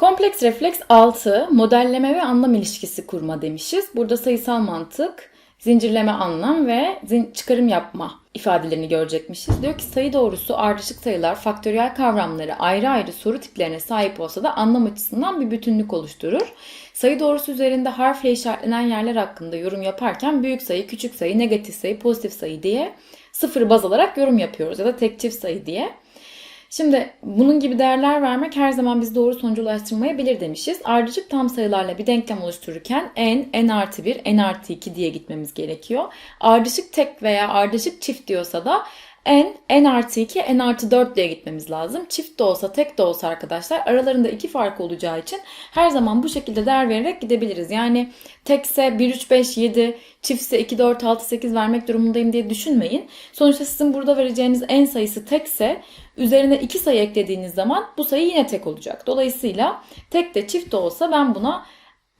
Kompleks refleks 6, modelleme ve anlam ilişkisi kurma demişiz. Burada sayısal mantık, zincirleme anlam ve zin- çıkarım yapma ifadelerini görecekmişiz. Diyor ki sayı doğrusu ardışık sayılar faktöriyel kavramları ayrı ayrı soru tiplerine sahip olsa da anlam açısından bir bütünlük oluşturur. Sayı doğrusu üzerinde harfle işaretlenen yerler hakkında yorum yaparken büyük sayı, küçük sayı, negatif sayı, pozitif sayı diye sıfır baz alarak yorum yapıyoruz ya da tek çift sayı diye. Şimdi bunun gibi değerler vermek her zaman bizi doğru sonuca ulaştırmayabilir demişiz. Ardışık tam sayılarla bir denklem oluştururken n, n artı 1, n artı 2 diye gitmemiz gerekiyor. Ardışık tek veya ardışık çift diyorsa da n, n artı 2, n artı 4 diye gitmemiz lazım. Çift de olsa tek de olsa arkadaşlar aralarında iki fark olacağı için her zaman bu şekilde değer vererek gidebiliriz. Yani tekse 1, 3, 5, 7, çiftse 2, 4, 6, 8 vermek durumundayım diye düşünmeyin. Sonuçta sizin burada vereceğiniz en sayısı tekse üzerine 2 sayı eklediğiniz zaman bu sayı yine tek olacak. Dolayısıyla tek de çift de olsa ben buna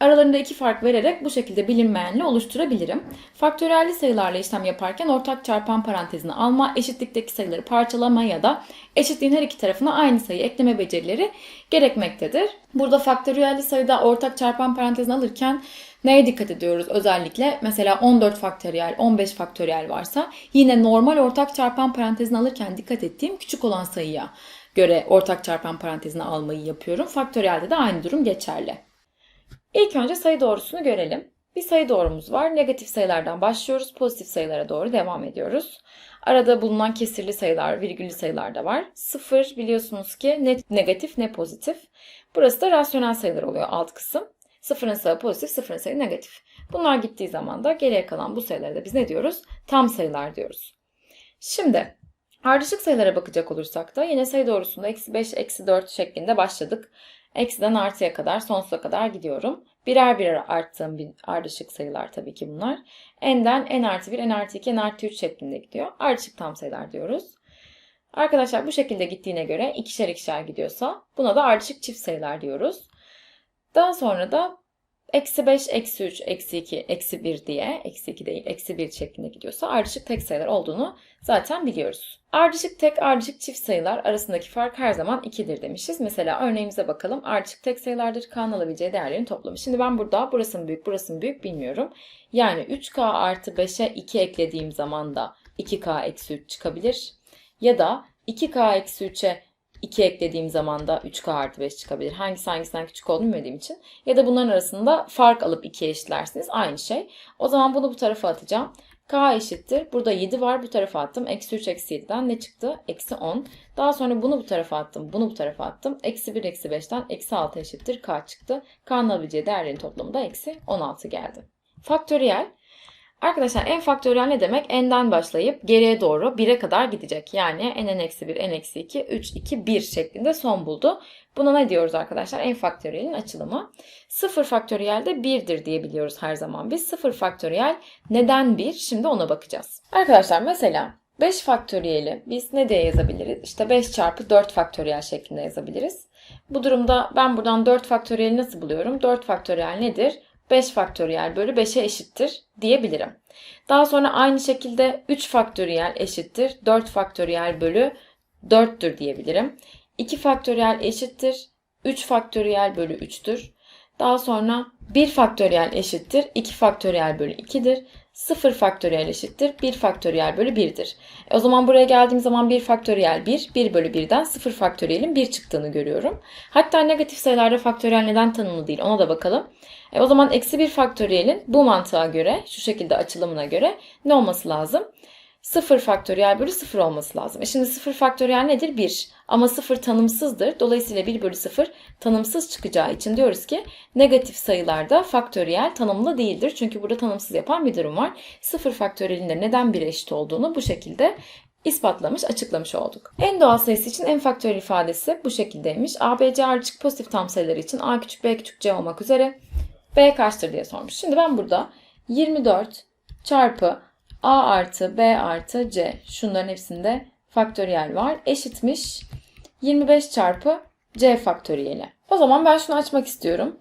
aralarında iki fark vererek bu şekilde bilinmeyenle oluşturabilirim. Faktöriyelli sayılarla işlem yaparken ortak çarpan parantezini alma, eşitlikteki sayıları parçalama ya da eşitliğin her iki tarafına aynı sayı ekleme becerileri gerekmektedir. Burada faktöriyelli sayıda ortak çarpan parantezini alırken neye dikkat ediyoruz? Özellikle mesela 14 faktöriyel, 15 faktöriyel varsa yine normal ortak çarpan parantezini alırken dikkat ettiğim küçük olan sayıya göre ortak çarpan parantezini almayı yapıyorum. Faktöriyelde de aynı durum geçerli. İlk önce sayı doğrusunu görelim. Bir sayı doğrumuz var. Negatif sayılardan başlıyoruz. Pozitif sayılara doğru devam ediyoruz. Arada bulunan kesirli sayılar, virgüllü sayılar da var. Sıfır biliyorsunuz ki ne negatif ne pozitif. Burası da rasyonel sayılar oluyor alt kısım. Sıfırın sağı pozitif, sıfırın sayı negatif. Bunlar gittiği zaman da geriye kalan bu sayılara da biz ne diyoruz? Tam sayılar diyoruz. Şimdi ardışık sayılara bakacak olursak da yine sayı doğrusunda eksi 5, eksi 4 şeklinde başladık. Eksiden artıya kadar sonsuza kadar gidiyorum. Birer birer arttığım bir ardışık sayılar tabii ki bunlar. N'den n artı 1, n artı 2, n artı 3 şeklinde gidiyor. Ardışık tam sayılar diyoruz. Arkadaşlar bu şekilde gittiğine göre ikişer ikişer gidiyorsa buna da ardışık çift sayılar diyoruz. Daha sonra da eksi 5, eksi 3, eksi 2, eksi 1 diye, eksi 2 değil, eksi 1 şeklinde gidiyorsa ardışık tek sayılar olduğunu zaten biliyoruz. Ardışık tek, ardışık çift sayılar arasındaki fark her zaman 2'dir demişiz. Mesela örneğimize bakalım. Ardışık tek sayılardır. K'nın alabileceği değerlerin toplamı. Şimdi ben burada burası mı büyük, burası mı büyük bilmiyorum. Yani 3K artı 5'e 2 eklediğim zaman da 2K eksi 3 çıkabilir. Ya da 2K eksi 3'e 2 eklediğim zaman da 3K artı 5 çıkabilir. Hangisi hangisinden küçük olduğunu bilmediğim için. Ya da bunların arasında fark alıp 2'ye eşitlersiniz. Aynı şey. O zaman bunu bu tarafa atacağım. K eşittir. Burada 7 var. Bu tarafa attım. Eksi 3 eksi 7'den ne çıktı? Eksi 10. Daha sonra bunu bu tarafa attım. Bunu bu tarafa attım. Eksi 1 eksi 5'ten eksi 6 eşittir. K çıktı. K'nın alabileceği değerlerin toplamı da eksi 16 geldi. Faktöriyel. Arkadaşlar n faktöriyel ne demek? n'den başlayıp geriye doğru 1'e kadar gidecek. Yani n'en eksi 1, n eksi 2, 3, 2, 1 şeklinde son buldu. Buna ne diyoruz arkadaşlar? n faktöriyelin açılımı. 0 faktöriyel de 1'dir diye biliyoruz her zaman biz. 0 faktöriyel neden 1? Şimdi ona bakacağız. Arkadaşlar mesela 5 faktöriyeli biz ne diye yazabiliriz? İşte 5 çarpı 4 faktöriyel şeklinde yazabiliriz. Bu durumda ben buradan 4 faktöriyeli nasıl buluyorum? 4 faktöriyel nedir? 5 faktöriyel bölü 5'e eşittir diyebilirim. Daha sonra aynı şekilde 3 faktöriyel eşittir 4 faktöriyel bölü 4'tür diyebilirim. 2 faktöriyel eşittir 3 faktöriyel bölü 3'tür. Daha sonra 1 faktöriyel eşittir 2 faktöriyel bölü 2'dir. 0 faktöriyel eşittir 1 faktöriyel bölü 1'dir. E o zaman buraya geldiğim zaman 1 faktöriyel 1, 1 bölü 1'den 0 faktöriyelin 1 çıktığını görüyorum. Hatta negatif sayılarda faktöriyel neden tanımlı değil ona da bakalım. E o zaman eksi 1 faktöriyelin bu mantığa göre, şu şekilde açılımına göre ne olması lazım? 0 faktöriyel bölü 0 olması lazım. E şimdi 0 faktöriyel nedir? 1. Ama 0 tanımsızdır. Dolayısıyla 1 bölü 0 tanımsız çıkacağı için diyoruz ki negatif sayılarda faktöriyel tanımlı değildir. Çünkü burada tanımsız yapan bir durum var. 0 faktöriyelin de neden 1'e eşit olduğunu bu şekilde ispatlamış, açıklamış olduk. En doğal sayısı için en faktöriyel ifadesi bu şekildeymiş. ABC ardışık pozitif tam sayıları için A küçük B küçük C olmak üzere B kaçtır diye sormuş. Şimdi ben burada 24 çarpı A artı B artı C şunların hepsinde faktöriyel var. Eşitmiş 25 çarpı C faktöriyeli. O zaman ben şunu açmak istiyorum.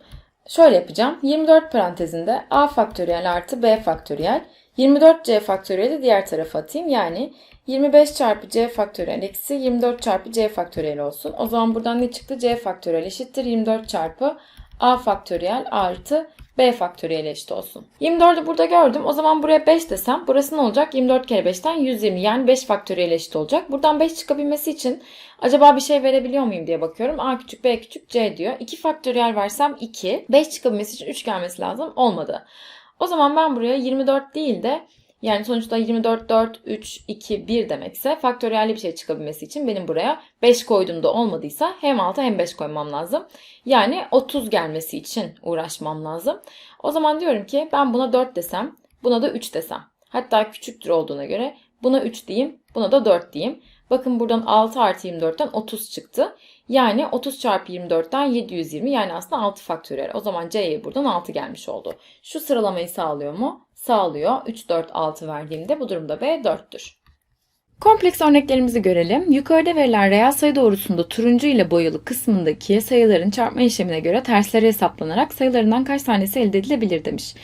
Şöyle yapacağım. 24 parantezinde A faktöriyel artı B faktöriyel 24c faktöriyeli diğer tarafa atayım. Yani 25 çarpı c faktöriyel eksi 24 çarpı c faktöriyel olsun. O zaman buradan ne çıktı? c faktöriyel eşittir 24 çarpı a faktöriyel artı b faktöriyel eşit olsun. 24'ü burada gördüm. O zaman buraya 5 desem burası ne olacak? 24 kere 5'ten 120 yani 5 faktöriyel eşit olacak. Buradan 5 çıkabilmesi için acaba bir şey verebiliyor muyum diye bakıyorum. a küçük b küçük c diyor. 2 faktöriyel versem 2. 5 çıkabilmesi için 3 gelmesi lazım. Olmadı. O zaman ben buraya 24 değil de yani sonuçta 24, 4, 3, 2, 1 demekse faktöriyelli bir şey çıkabilmesi için benim buraya 5 koyduğumda olmadıysa hem 6 hem 5 koymam lazım. Yani 30 gelmesi için uğraşmam lazım. O zaman diyorum ki ben buna 4 desem, buna da 3 desem. Hatta küçüktür olduğuna göre buna 3 diyeyim, buna da 4 diyeyim. Bakın buradan 6 artı 24'ten 30 çıktı. Yani 30 çarpı 24'ten 720 yani aslında 6 faktöriyel. O zaman C'ye buradan 6 gelmiş oldu. Şu sıralamayı sağlıyor mu? Sağlıyor. 3, 4, 6 verdiğimde bu durumda B 4'tür. Kompleks örneklerimizi görelim. Yukarıda verilen reel sayı doğrusunda turuncu ile boyalı kısmındaki sayıların çarpma işlemine göre tersleri hesaplanarak sayılarından kaç tanesi elde edilebilir demiş.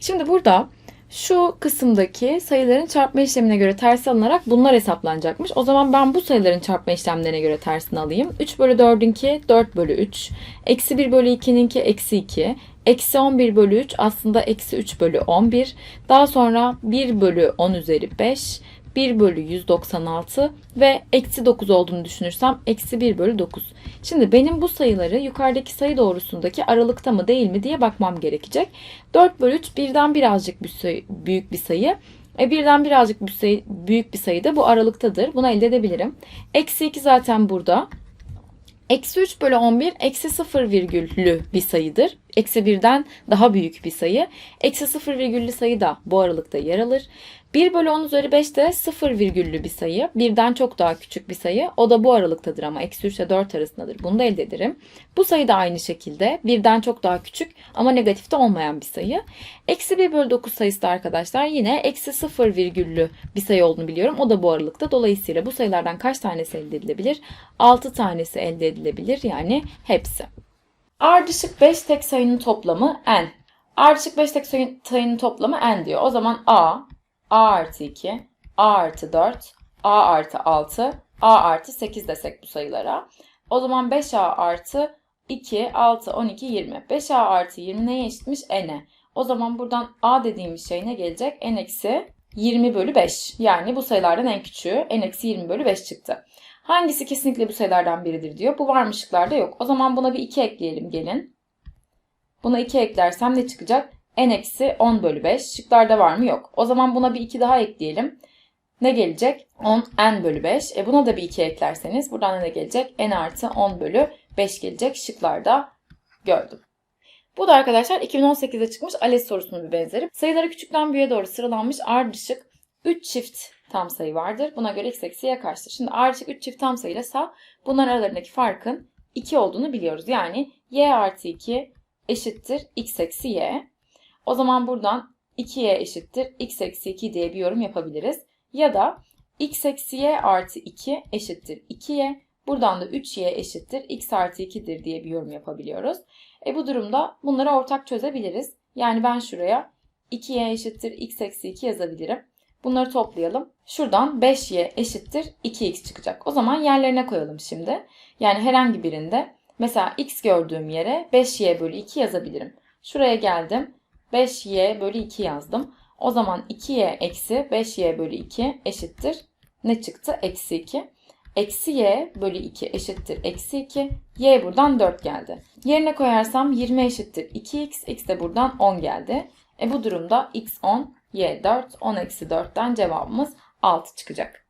Şimdi burada şu kısımdaki sayıların çarpma işlemine göre tersi alınarak bunlar hesaplanacakmış. O zaman ben bu sayıların çarpma işlemlerine göre tersini alayım. 3 bölü 4'ünki 4 bölü 3. Eksi 1 bölü 2'ninki eksi 2. Eksi 11 bölü 3 aslında eksi 3 bölü 11. Daha sonra 1 bölü 10 üzeri 5. 1 bölü 196 ve eksi 9 olduğunu düşünürsem eksi 1 bölü 9. Şimdi benim bu sayıları yukarıdaki sayı doğrusundaki aralıkta mı değil mi diye bakmam gerekecek. 4 bölü 3 birden birazcık bir sayı, büyük bir sayı. E birden birazcık bir sayı, büyük bir sayı da bu aralıktadır. Bunu elde edebilirim. Eksi 2 zaten burada. Eksi 3 bölü 11 eksi 0 virgüllü bir sayıdır. Eksi 1'den daha büyük bir sayı. Eksi 0 virgüllü sayı da bu aralıkta yer alır. 1 bölü 10 üzeri 5 de 0 virgüllü bir sayı. Birden çok daha küçük bir sayı. O da bu aralıktadır ama eksi 3 ile 4 arasındadır. Bunu da elde ederim. Bu sayı da aynı şekilde birden çok daha küçük ama negatifte olmayan bir sayı. Eksi 1 bölü 9 sayısı da arkadaşlar yine eksi 0 virgüllü bir sayı olduğunu biliyorum. O da bu aralıkta. Dolayısıyla bu sayılardan kaç tanesi elde edilebilir? 6 tanesi elde edilebilir. Yani hepsi. Ardışık 5 tek sayının toplamı n. Ardışık 5 tek sayının toplamı n diyor. O zaman a, a artı 2, a artı 4, a artı 6, a artı 8 desek bu sayılara. O zaman 5a artı 2, 6, 12, 20. 5a artı 20 neye eşitmiş? n'e. O zaman buradan a dediğimiz şey ne gelecek? n eksi 20 bölü 5. Yani bu sayılardan en küçüğü n eksi 20 bölü 5 çıktı. Hangisi kesinlikle bu sayılardan biridir diyor. Bu var mı şıklarda yok. O zaman buna bir 2 ekleyelim gelin. Buna 2 eklersem ne çıkacak? n eksi 10 bölü 5. Şıklarda var mı? Yok. O zaman buna bir 2 daha ekleyelim. Ne gelecek? 10 n bölü 5. E buna da bir 2 eklerseniz buradan ne gelecek? n artı 10 bölü 5 gelecek. Şıklarda gördüm. Bu da arkadaşlar 2018'de çıkmış ALES sorusunun bir benzeri. Sayıları küçükten büyüğe doğru sıralanmış ardışık 3 çift tam sayı vardır. Buna göre x eksi y kaçtır? Şimdi ardışık 3 çift tam sayıysa bunların aralarındaki farkın 2 olduğunu biliyoruz. Yani y artı 2 eşittir x eksi y. O zaman buradan 2y eşittir x eksi 2 diye bir yorum yapabiliriz. Ya da x eksi y artı 2 eşittir 2y. Buradan da 3y eşittir x artı 2'dir diye bir yorum yapabiliyoruz. E bu durumda bunları ortak çözebiliriz. Yani ben şuraya 2y eşittir x eksi 2 yazabilirim. Bunları toplayalım. Şuradan 5y eşittir 2x çıkacak. O zaman yerlerine koyalım şimdi. Yani herhangi birinde mesela x gördüğüm yere 5y bölü 2 yazabilirim. Şuraya geldim. 5y bölü 2 yazdım. O zaman 2y eksi 5y bölü 2 eşittir. Ne çıktı? Eksi 2. Eksi y bölü 2 eşittir eksi 2. Y buradan 4 geldi. Yerine koyarsam 20 eşittir 2x. X de buradan 10 geldi. E bu durumda x 10, y 4, 10 eksi 4'ten cevabımız 6 çıkacak.